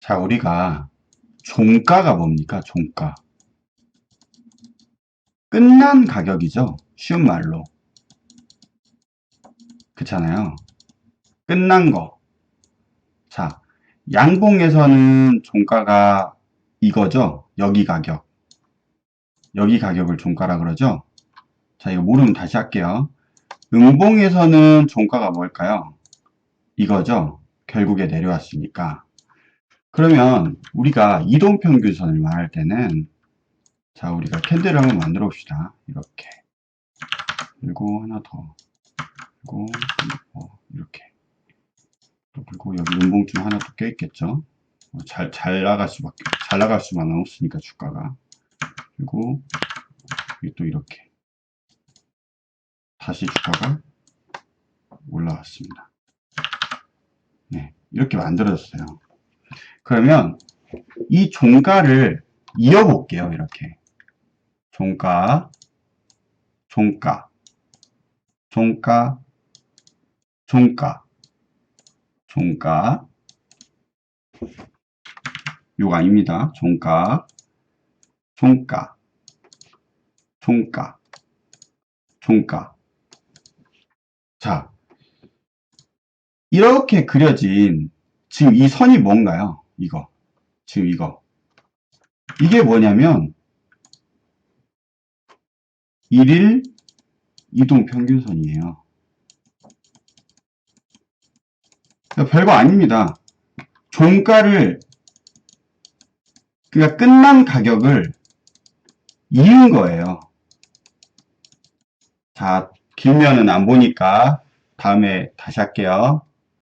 자, 우리가 종가가 뭡니까? 종가. 끝난 가격이죠. 쉬운 말로. 그렇잖아요. 끝난 거. 자, 양봉에서는 종가가 이거죠. 여기 가격. 여기 가격을 종가라 그러죠. 자, 이거 모르면 다시 할게요. 음봉에서는 종가가 뭘까요? 이거죠. 결국에 내려왔으니까. 그러면 우리가 이동평균선을 말할 때는 자 우리가 캔들을 한번 만들어 봅시다. 이렇게 그리고 하나 더 그리고 어, 이렇게 또 그리고 여기 음봉쯤 하나 더 껴있겠죠. 어, 잘, 잘 나갈 수밖에 잘 나갈 수만 없으니까 주가가 그리고 또 이렇게 다시 주가가 올라왔습니다. 네, 이렇게 만들어졌어요. 그러면 이 종가를 이어볼게요. 이렇게 종가, 종가, 종가, 종가, 종가. 요거 아닙니다. 종가, 종가, 종가, 종가. 자, 이렇게 그려진 지금 이 선이 뭔가요? 이거. 지금 이거. 이게 뭐냐면, 1일 이동 평균선이에요. 그러니까 별거 아닙니다. 종가를, 그러니까 끝난 가격을 이은 거예요. 자, 길면은 안 보니까 다음에 다시 할게요.